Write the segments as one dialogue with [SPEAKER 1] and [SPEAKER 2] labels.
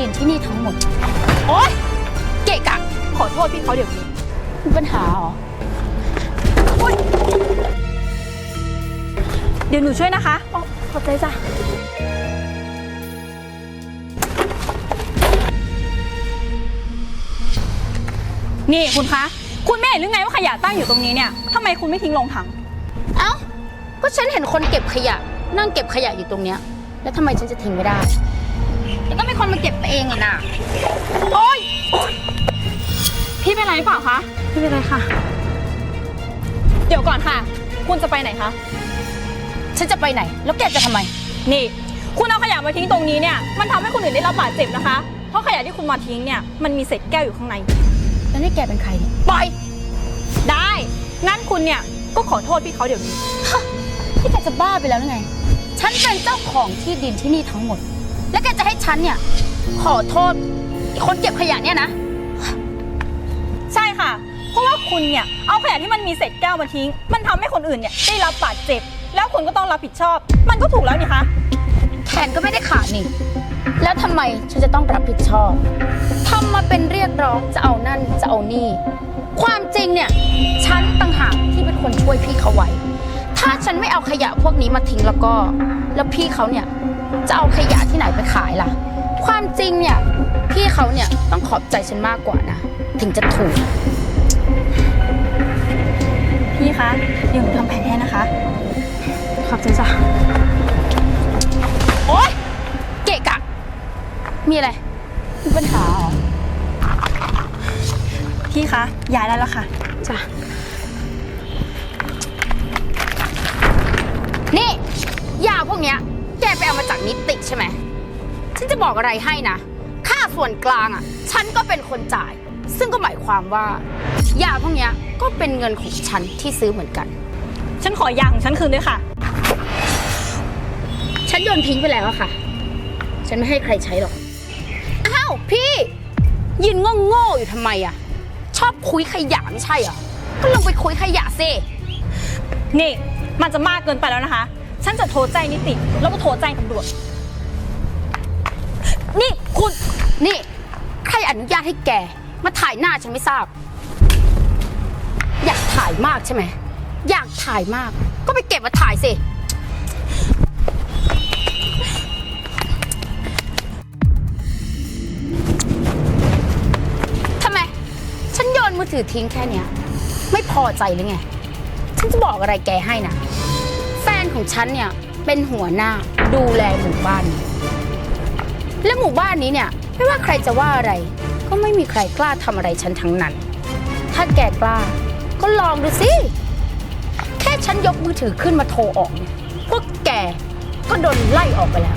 [SPEAKER 1] ดินที่นี่ทั้งหมด
[SPEAKER 2] โอ๊ย
[SPEAKER 1] เกะกะ
[SPEAKER 2] ขอโทษพี่เขาเดี๋ยวนี้
[SPEAKER 1] มีปัญหาเหรอ
[SPEAKER 2] เดี๋ยวหนูช่วยนะคะ
[SPEAKER 1] อ๋อขอบใจจ้ะ
[SPEAKER 2] นี่คุณคะ คุณไม่เห็นหรือไงว่าขยะตั้งอยู่ตรงนี้เนี่ยทำไมคุณไม่ทิ้งลงถัง
[SPEAKER 1] เอ้า ก็ฉันเห็นคนเก็บขยะ นั่งเก็บขยะอยู่ตรงเนี้ย แล้วทำไมฉันจะทิ้งไม่ได้ แต่ก็มีคนมาเก็บไปเองอะน่ะ
[SPEAKER 2] โอ๊ย พี่เป็นไรหรือเปล่าคะ
[SPEAKER 1] ไม่เป็นไรค่ะ
[SPEAKER 2] เดี๋ยวก่อนค่ะ คุณจะไปไหนคะ
[SPEAKER 1] ฉันจะไปไหน แล้วแกจะทำไม
[SPEAKER 2] นี่ คุณเอาขยะมาทิ้งตรงนี้เนี่ย มันทำให้คนอื่นได้รับบาดเจ็บนะคะ เพราะขยะที่คุณมาทิ้งเนี่ย มันมีเศษแก้วอยู่ข้างใน
[SPEAKER 1] แล้วนี่แกเป็นใครเนี่ย
[SPEAKER 2] ปล่อย ได้ งั้นคุณเนี่ย ก็ขอโทษพี่เขาเดี๋ยวนี้
[SPEAKER 1] ที่แกจะบ้าไปแล้วหรือไง ฉันเป็นเจ้าของที่ดินที่นี่ทั้งหมด แล้วแกจะให้ฉันเนี่ย ขอโทษไอ้คนเก็บขยะเนี่ยนะ
[SPEAKER 2] ใช่ค่ะ เพราะว่าคุณเนี่ยเอาขยะที่มันมีเศษแก้วมาทิ้ง มันทำให้คนอื่นเนี่ยได้รับบาดเจ็บ แล้วคุณก็ต้องรับผิดชอบ มันก็ถูกแล้วนี่คะ
[SPEAKER 1] แขนก็ไม่ได้ขาดนี่ แล้วทำไมฉันจะต้องรับผิดชอบทำมาเป็นเรียกร้องจะเอานั่นจะเอานี่ ความจริงเนี่ยฉันต่างหากที่เป็นคนช่วยพี่เขาไว้ ถ้าฉันไม่เอาขยะพวกนี้มาทิ้งแล้วก็ แล้วพี่เขาเนี่ย จะเอาขยะที่ไหนไปขายล่ะ ความจริงเนี่ย พี่เขาเนี่ยต้องขอบใจฉันมากกว่านะ ถึงจะถูก
[SPEAKER 2] พี่คะเดี๋ยวหนูทำแผนให้นะคะ
[SPEAKER 1] ขอบใจจ้ะโอ๊ย เกะกะ มีอะไร มีปัญหาเหรอ
[SPEAKER 2] พี่คะย้ายได้แล้วค่ะ
[SPEAKER 1] จ้ะ นี่ยาพวกเนี้ยแกไปเอามาจากนิติใช่ไหม ฉันจะบอกอะไรให้นะ ค่าส่วนกลางอะ ฉันก็เป็นคนจ่าย ซึ่งก็หมายความว่ายาพวกเนี้ยก็เป็นเงินของฉันที่ซื้อเหมือนกัน
[SPEAKER 2] ฉันขอยางของฉันคืนด้วยค่ะ
[SPEAKER 1] ฉันโยนทิ้งไปแล้วอะค่ะ ฉันไม่ให้ใครใช้หรอก อ้าวพี่ ยืนโง่ๆอยู่ทำไมอะชอบคุยขยะไม่ใช่เหรอ ก็ลงไปคุยขยะสิ
[SPEAKER 2] นี่ มันจะมากเกินไปแล้วนะคะ ฉันจะโทรแจ้งนิติ แล้วก็โทรแจ้งตำรวจ นี่คุณ
[SPEAKER 1] นี่ ใครอนุญาตให้แก มาถ่ายหน้าฉันไม่ทราบ อยากถ่ายมากใช่ไหม อยากถ่ายมาก ก็ไปเก็บมาถ่ายสิ ทำไม ฉันโยนมือถือทิ้งแค่เนี้ย ไม่พอใจหรือไง ฉันจะบอกอะไรแกให้นะ แฟนของฉันเนี่ยเป็นหัวหน้าดูแลหมู่บ้านนี้และหมู่บ้านนี้เนี่ยไม่ว่าใครจะว่าอะไร ก็ไม่มีใครกล้าทำอะไรฉันทั้งนั้น ถ้าแกกล้า ก็ลองดูสิ แค่ฉันยกมือถือขึ้นมาโทรออกเนี่ยพวกแกก็โดนไล่ออกไปแล้ว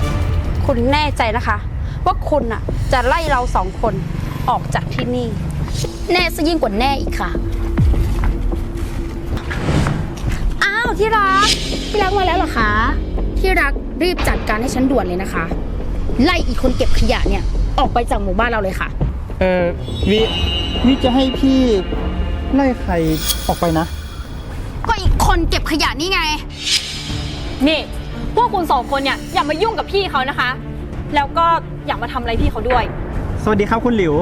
[SPEAKER 3] คุณแน่ใจนะคะ ว่าคุณน่ะจะไล่เราสองคนออกจากที่นี่
[SPEAKER 1] แน่ซะยิ่งกว่าแน่อีกค่ะ ที่รัก ที่รักมาแล้วเหรอคะ ที่รักรีบจัดการให้ฉันด่วนเลยนะคะ ไล่อีกคนเก็บขยะเนี่ย ออกไปจากหมู่บ้านเราเลยค่ะ
[SPEAKER 4] เออวิวิจะให้พี่ไล่ใครออกไปนะ
[SPEAKER 1] ก็อีกคนเก็บขยะนี่ไง
[SPEAKER 2] นี่ พวกคุณสองคนเนี่ยอย่ามายุ่งกับพี่เขานะคะ แล้วก็อย่ามาทำอะไรพี่เขาด้วย
[SPEAKER 4] สวัสดีครับคุณหลิว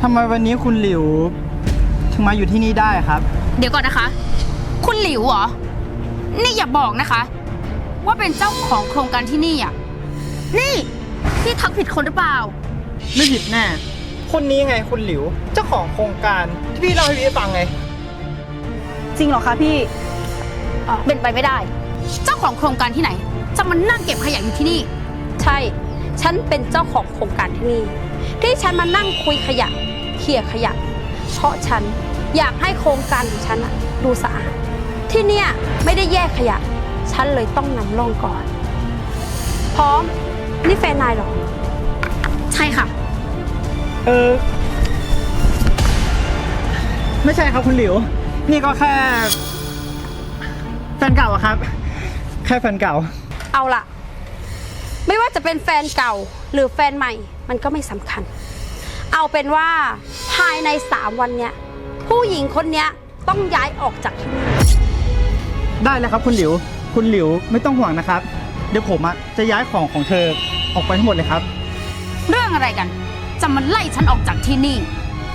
[SPEAKER 4] ทำไมวันนี้คุณหลิว ถึงมาอยู่ที่นี่ได้ครับ
[SPEAKER 1] เดี๋ยวก่อนนะคะ คุณหลิวเหรอ นี่อย่าบอกนะคะ ว่าเป็นเจ้าของโครงการที่นี่อะ นี่ พี่ทักผิดคนหรือเปล่า
[SPEAKER 4] ไม่ผิดแน่ คนนี้ไงคุณหลิว เจ้าของโครงการที่พี่เล่าให้พี่ฟังไง
[SPEAKER 2] จริงเหรอคะพี่
[SPEAKER 1] เป็นไปไม่ได้ เจ้าของโครงการที่ไหน จะมานั่งเก็บขยะอยู่ที่นี่
[SPEAKER 3] ใช่ ฉันเป็นเจ้าของโครงการที่นี่ ที่ฉันมานั่งคุยขยะ เคลียร์ขยะ เพราะฉันอยากให้โครงการของฉันน่ะดูสะอาด ที่เนี่ยไม่ได้แยกขยะ ฉันเลยต้องนำร่องก่อน พร้อม นี่แฟนนายเหรอ
[SPEAKER 1] ใช่ค่ะ
[SPEAKER 4] เออ ไม่ใช่ครับคุณหลิว นี่ก็แค่ แฟนเก่าอะครับ แค่แฟนเก่า
[SPEAKER 3] เอาล่ะ ไม่ว่าจะเป็นแฟนเก่าหรือแฟนใหม่ มันก็ไม่สำคัญ เอาเป็นว่าภายในสามวันเนี้ยผู้หญิงคนเนี้ยต้องย้ายออกจากที่นี่
[SPEAKER 4] ได้เลยครับคุณหลิว คุณหลิวไม่ต้องห่วงนะครับ เดี๋ยวผมอะจะย้ายของของเธอออกไปทั้งหมดเลยครับ
[SPEAKER 1] เรื่องอะไรกัน จะมาไล่ฉันออกจากที่นี่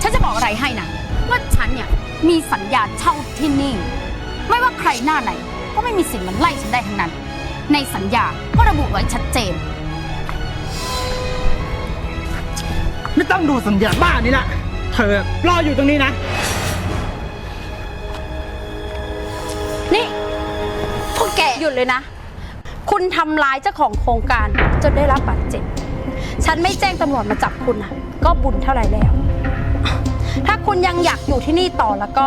[SPEAKER 1] ฉันจะบอกอะไรให้นะ ว่าฉันเนี่ยมีสัญญาเช่าที่นี่ ไม่ว่าใครหน้าไหน ก็ไม่มีสิทธิ์มาไล่ฉันได้ทั้งนั้น ในสัญญาก็ระบุไว้ชัดเจน
[SPEAKER 4] ไม่ต้องดูสัญญาบ้านนี้ละเธอรออยู่ตรงนี้นะ
[SPEAKER 3] หยุดเลยนะ คุณทำร้ายเจ้าของโครงการจนได้รับบาดเจ็บ ฉันไม่แจ้งตำรวจมาจับคุณนะก็บุญเท่าไหร่แล้ว ถ้าคุณยังอยากอยู่ที่นี่ต่อแล้วก็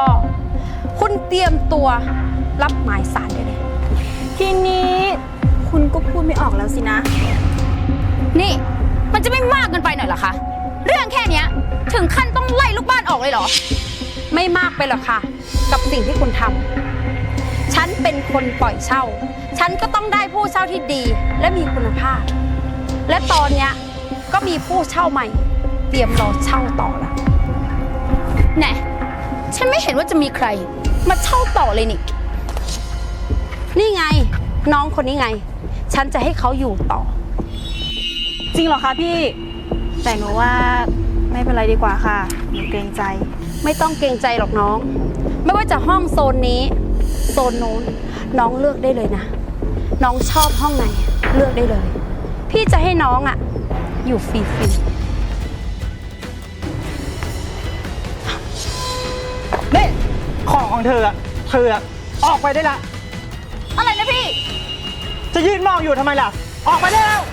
[SPEAKER 3] คุณเตรียมตัวรับหมายสารได้เลย
[SPEAKER 2] ทีนี้คุณก็พูดไม่ออกแล้วสินะ
[SPEAKER 1] นี่มันจะไม่มากเกินไปหน่อยเหรอคะ เรื่องแค่เนี้ยถึงขั้นต้องไล่ลูกบ้านออกเลยเหรอ
[SPEAKER 3] ไม่มากไปหรอกค่ะ กับสิ่งที่คุณทำ ฉันเป็นคนปล่อยเช่า ฉันก็ต้องได้ผู้เช่าที่ดีและมีคุณภาพ และตอนเนี้ยก็มีผู้เช่าใหม่ เตรียมรอเช่าต่อละ
[SPEAKER 1] แน่ฉันไม่เห็นว่าจะมีใคร มาเช่าต่อเลยนี่
[SPEAKER 3] นี่ไง น้องคนนี้ไง ฉันจะให้เขาอยู่ต่อ
[SPEAKER 2] จริงเหรอคะพี่ แต่หนูว่าไม่เป็นไรดีกว่าค่ะหนูเกรงใจ
[SPEAKER 3] ไม่ต้องเกรงใจหรอกน้อง ไม่ว่าจะห้องโซนนี้ โซนโน้นน้องเลือกได้เลยนะ น้องชอบห้องไหนเลือกได้เลย พี่จะให้น้องอะอยู่ฟรี
[SPEAKER 4] นี่ของของเธออะเธออะออกไปได้ละ
[SPEAKER 2] อะไรนะพี่
[SPEAKER 4] จะยืนมองอยู่ทำไมล่ะ ออกไปได้แล้ว
[SPEAKER 1] โอ้ย